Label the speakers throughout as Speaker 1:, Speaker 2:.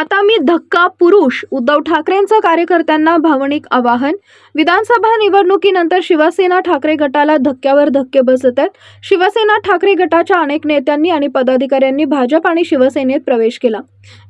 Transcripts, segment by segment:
Speaker 1: आता मी धक्का पुरुष उद्धव ठाकरेंचं कार्यकर्त्यांना भावनिक आवाहन. विधानसभा निवडणुकीनंतर शिवसेना ठाकरे गटाला धक्क्यावर धक्के बसत आहेत शिवसेना ठाकरे गटाच्या अनेक नेत्यांनी आणि पदाधिकाऱ्यांनी भाजप आणि शिवसेनेत प्रवेश केला.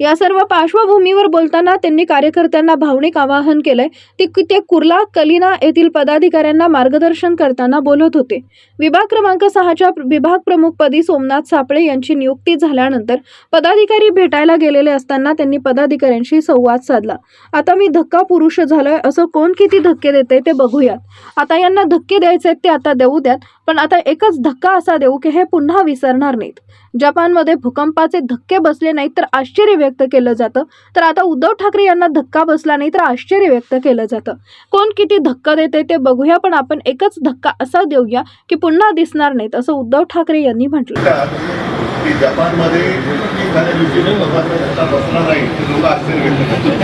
Speaker 1: या सर्व पार्श्वभूमीवर बोलताना त्यांनी कार्यकर्त्यांना भावनिक आवाहन केलंय. ते ते कुर्ला कलिना येथील पदाधिकाऱ्यांना मार्गदर्शन करताना बोलत होते. विभाग क्रमांक सहाच्या विभाग प्रमुखपदी सोमनाथ सापळे यांची नियुक्ती झाल्यानंतर पदाधिकारी भेटायला गेलेले असताना त्यांनी पदाधिकाऱ्यांशी संवाद साधला. आता मी धक्का पुरुष झालोय असं कोण किती धक्के देते ते बघूयात. आता यांना धक्के द्यायचे आहेत ते आता देऊ द्यात पण आता एकच धक्का असा देऊ की हे पुन्हा विसरणार नाहीत. जपानमध्ये भूकंपाचे धक्के बसले नाहीत तर आश्चर्य व्यक्त केलं जातं. तर आता उद्धव ठाकरे यांना धक्का बसला नाही तर आश्चर्य व्यक्त केलं जातं. कोण किती धक्का देते ते बघूया पण आपण एकच धक्का असा देऊया की पुन्हा दिसणार नाहीत असं उद्धव ठाकरे यांनी म्हटलं.
Speaker 2: की जपानमध्ये एखाद्या दिवशी भूकंपाचा बसला नाही ते लोक आश्चर्य व्यक्त करतात.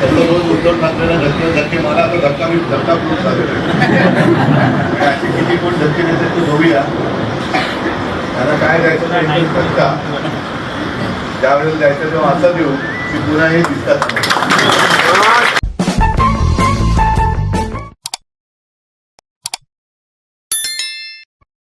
Speaker 2: रोज उद्धव ठाकरेला धक्के धक्के मला आता धक्का मी धक्का करून चालू असे किती कोण धक्के देतात ते बघूया. त्यांना काय द्यायचं नाही एकच धक्का. ज्यावेळेला द्यायचं तेव्हा असं देऊ की पुन्हा हे दिसतात.